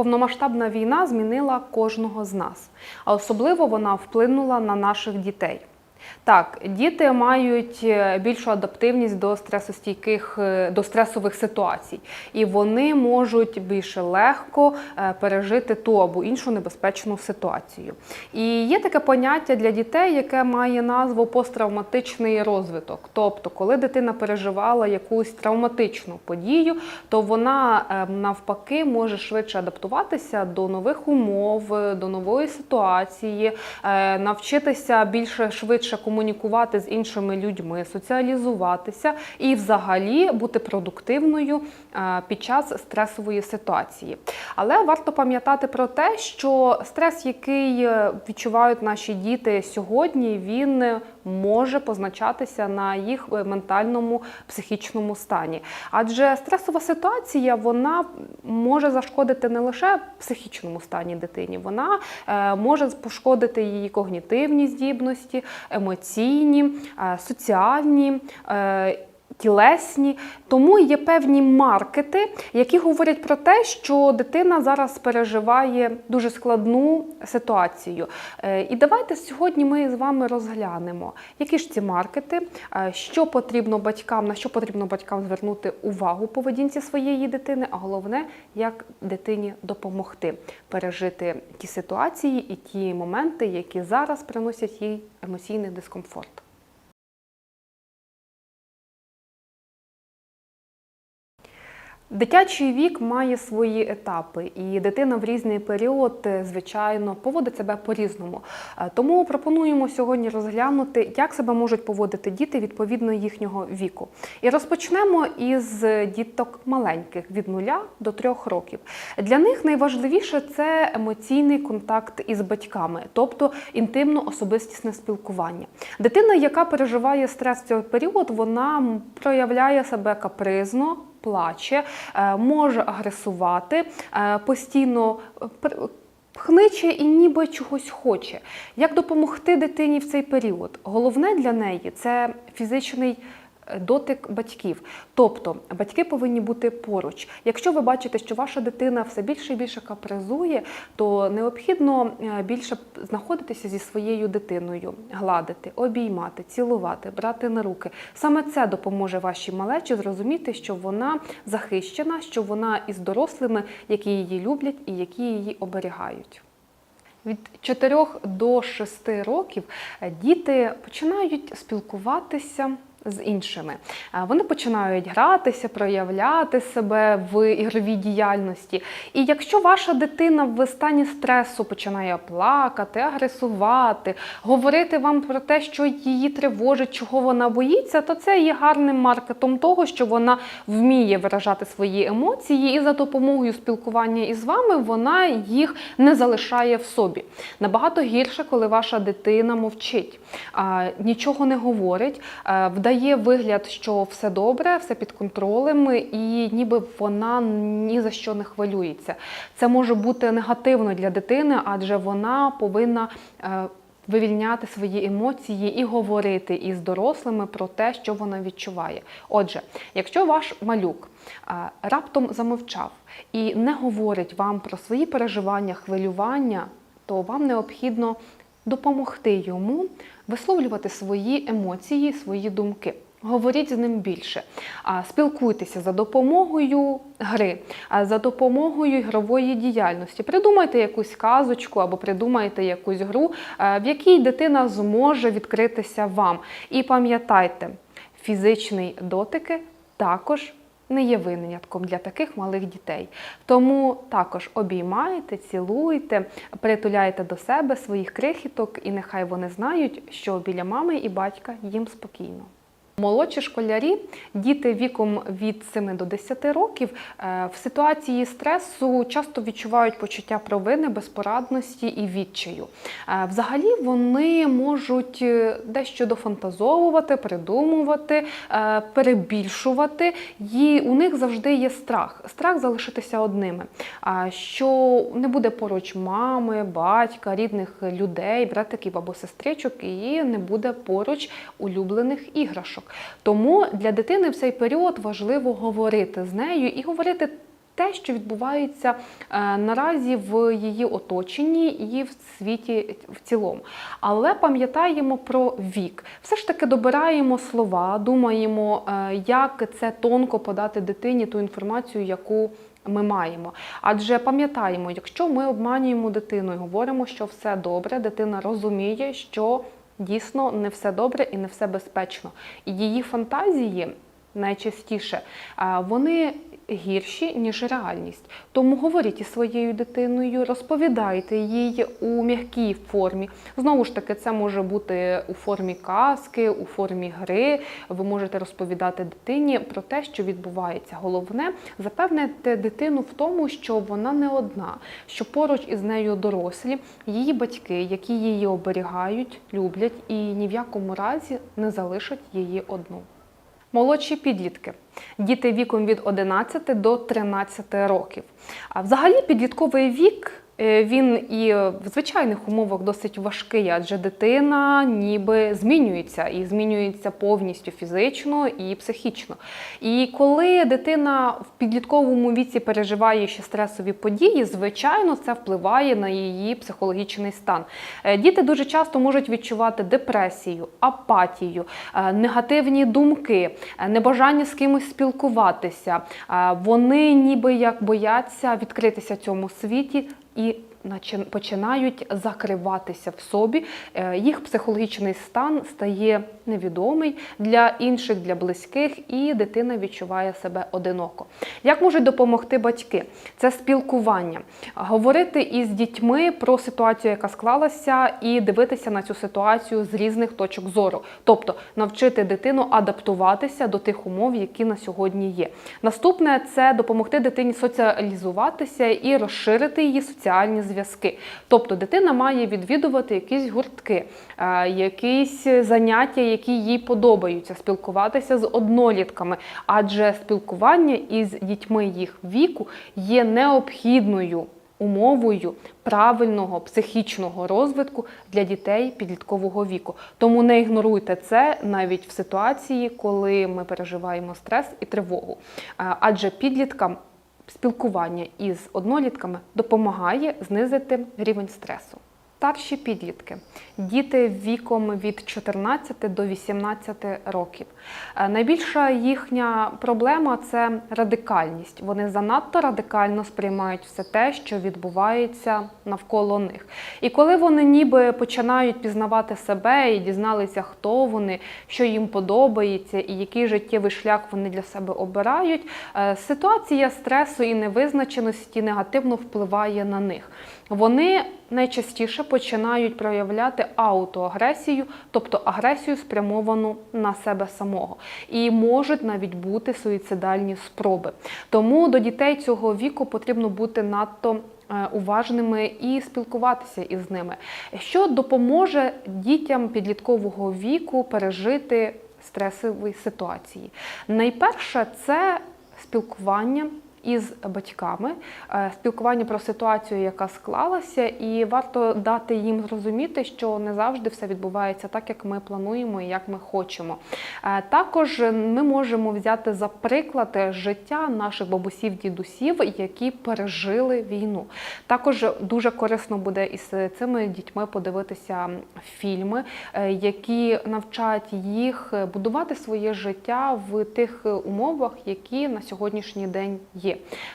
Повномасштабна війна змінила кожного з нас, а особливо вона вплинула на наших дітей. Так, діти мають е, більшу адаптивність до стресостійких е, до стресових ситуацій, і вони можуть більш легко е, пережити ту або іншу небезпечну ситуацію. І є таке поняття для дітей, яке має назву посттравматичний розвиток. Тобто, коли дитина переживала якусь травматичну подію, то вона навпаки може швидше адаптуватися до нових умов, до нової ситуації, навчитися більше швидше комунікувати з іншими людьми, соціалізуватися і взагалі бути продуктивною е, під час стресової ситуації. Але варто пам'ятати про те, що стрес, який е, відчувають наші діти сьогодні, він може позначатися на їх е, ментальному психічному стані. Адже стресова ситуація вона може зашкодити не лише психічному стані дитині, вона може пошкодити її когнітивні здібності, емоційні, е, соціальні. Тілесні, тому є певні маркети, які говорять про те, що дитина зараз переживає дуже складну ситуацію. Е, І давайте сьогодні ми з вами розглянемо, які ж ці маркети, е, що потрібно батькам, на що потрібно батькам звернути увагу поведінці своєї дитини, а головне, як дитині допомогти пережити ті ситуації і ті моменти, які зараз приносять їй емоційний дискомфорт. Дитячий вік має свої етапи, і дитина в різний період, е, звичайно, поводить себе по-різному. Е, Тому пропонуємо сьогодні розглянути, як себе можуть поводити діти відповідно їхнього віку. І розпочнемо із діток маленьких від 0 до 3 років. Для них найважливіше це емоційний контакт із батьками, тобто інтимно-особистісне спілкування. Дитина, яка переживає стрес в цей період, вона проявляє себе капризно плаче, е, може агресувати, е, постійно е, хниче і ніби чогось хоче. Як допомогти дитині в цей період? Головне для неї це фізичний. Дотик батьків, тобто батьки повинні бути поруч. Якщо ви бачите, що ваша дитина все більше і більше капризує, то необхідно е, більше знаходитися зі своєю дитиною, гладити, обіймати, цілувати, брати на руки. Саме це допоможе вашій малечі зрозуміти, що вона захищена, що вона із дорослими, які її люблять і які її оберігають. Від 4 до 6 років е, діти починають спілкуватися з іншими. Вони починають гратися, проявляти себе в ігровій діяльності. І якщо ваша дитина в стані стресу починає плакати, агресувати, говорити вам про те, що її тривожить, чого вона боїться, то це є гарним маркетом того, що вона вміє виражати свої емоції, і за допомогою спілкування із вами вона їх не залишає в собі. Набагато гірше, коли ваша дитина мовчить, нічого не говорить, а, вдає вигляд, що все добре, все під контролем, і ніби вона ні за що не хвилюється. Це може бути негативно для дитини, адже вона повинна. е, Вивільняти свої емоції і говорити із дорослими про те, що вона відчуває. Отже, якщо ваш малюк раптом замовчав і не говорить вам про свої переживання, хвилювання, то вам необхідно допомогти йому висловлювати свої емоції, свої думки. Говоріть з ним більше, спілкуйтеся за допомогою гри, за допомогою ігрової діяльності. Придумайте якусь казочку або придумайте якусь гру, е, в якій дитина зможе відкритися вам. І пам'ятайте, фізичний дотики також не є винятком для таких малих дітей. Тому також обіймайте, цілуйте, притуляйте до себе своїх крихіток, і нехай вони знають, що біля мами і батька їм спокійно. Молодші школярі, діти віком від 7 до 10 років, е, в ситуації стресу часто відчувають почуття провини, безпорадності і відчаю. Е, Взагалі вони можуть е, дещо дофантазовувати, придумувати, перебільшувати. І у них завжди є страх. Страх залишитися одними. Що не буде поруч мами, батька, рідних людей, братиків або сестричок, і не буде поруч улюблених іграшок. Тому для дитини в цей період важливо говорити з нею і говорити те, що відбувається е, наразі в її оточенні і в світі в цілому. Але пам'ятаємо про вік. Все ж таки добираємо слова, думаємо, е, як це тонко подати дитині ту інформацію, яку ми маємо. Адже пам'ятаємо, якщо ми обманюємо дитину і говоримо, що все добре, дитина розуміє, що дійсно не все добре і не все безпечно. І її фантазії найчастіше вони гірші, ніж реальність. Тому говоріть із своєю дитиною, розповідайте їй у м'якій формі. Знову ж таки, це може бути у формі казки, у формі гри. Ви можете розповідати дитині про те, що відбувається. Головне запевнити дитину в тому, що вона не одна, що поруч із нею дорослі, її батьки, які її оберігають, люблять і ні в якому разі не залишать її одну. Молодші підлітки, діти віком від 11 до 13 років. А взагалі підлітковий вік. Е, Він і в звичайних умовах досить важкий, адже дитина ніби змінюється і змінюється повністю фізично і психічно. І коли дитина в підлітковому віці переживає ще стресові події, звичайно, це впливає на її психологічний стан. Е, Діти дуже часто можуть відчувати депресію, апатію, е, негативні думки, небажання з кимось спілкуватися. Вони ніби як бояться відкритися цьому світі і починають закриватися в собі. Е, Їх психологічний стан стає невідомий для інших, для близьких, і дитина відчуває себе одиноко. Як можуть допомогти батьки? Це спілкування, говорити із дітьми про ситуацію, яка склалася, і дивитися на цю ситуацію з різних точок зору, тобто навчити дитину адаптуватися до тих умов, які на сьогодні є. Наступне це допомогти дитині соціалізуватися і розширити її соціальні зв'язки. Тобто дитина має відвідувати якісь гуртки, е, якісь заняття, які їй подобаються, спілкуватися з однолітками, адже спілкування із дітьми їх віку є необхідною умовою правильного психічного розвитку для дітей підліткового віку. Тому не ігноруйте це навіть в ситуації, коли ми переживаємо стрес і тривогу. Е, Адже підліткам спілкування із однолітками допомагає знизити рівень стресу. Старші підлітки, діти віком від 14 до 18 років. Е, Найбільша їхня проблема це радикальність. Вони занадто радикально сприймають все те, що відбувається навколо них. І коли вони ніби починають пізнавати себе і дізналися, хто вони, що їм подобається і який життєвий шлях вони для себе обирають, е, ситуація стресу і невизначеності негативно впливає на них. Вони найчастіше починають проявляти аутоагресію, тобто агресію спрямовану на себе самого, і можуть навіть бути суїцидальні спроби. Тому до дітей цього віку потрібно бути надто е, уважними і спілкуватися із ними, що допоможе дітям підліткового віку пережити стресові ситуації. Найперше це спілкування із батьками, е, спілкування про ситуацію, яка склалася, і варто дати їм зрозуміти, що не завжди все відбувається так, як ми плануємо і як ми хочемо. Е, Також ми можемо взяти за приклад життя наших бабусів, дідусів, які пережили війну. Також дуже корисно буде із цими дітьми подивитися фільми, е, які навчають їх будувати своє життя в тих умовах, які на сьогоднішній день є.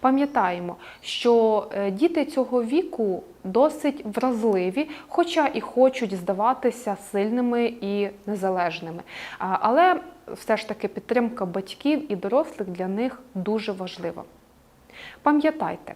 Пам'ятаємо, що е, діти цього віку досить вразливі, хоча і хочуть здаватися сильними і незалежними. Але все ж таки підтримка батьків і дорослих для них дуже важлива. Пам'ятайте,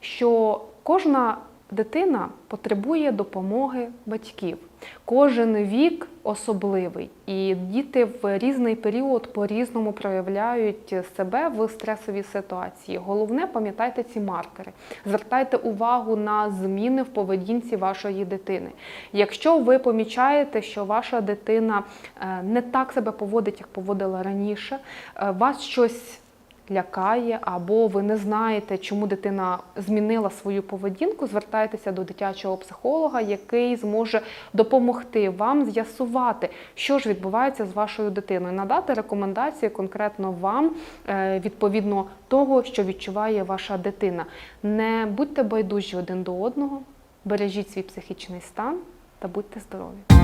що кожна дитина потребує допомоги батьків. Кожен вік особливий, і діти в різний період по-різному проявляють себе в стресовій ситуації. Головне, пам'ятайте ці маркери. Звертайте увагу на зміни в поведінці вашої дитини. Якщо ви помічаєте, що ваша дитина е, не так себе поводить, як поводила раніше, е, вас щось лякає, або ви не знаєте, чому дитина змінила свою поведінку, звертайтеся до дитячого психолога, який зможе допомогти вам з'ясувати, що ж відбувається з вашою дитиною, надати рекомендації конкретно вам е, відповідно того, що відчуває ваша дитина. Не будьте байдужі один до одного, бережіть свій психічний стан та будьте здорові.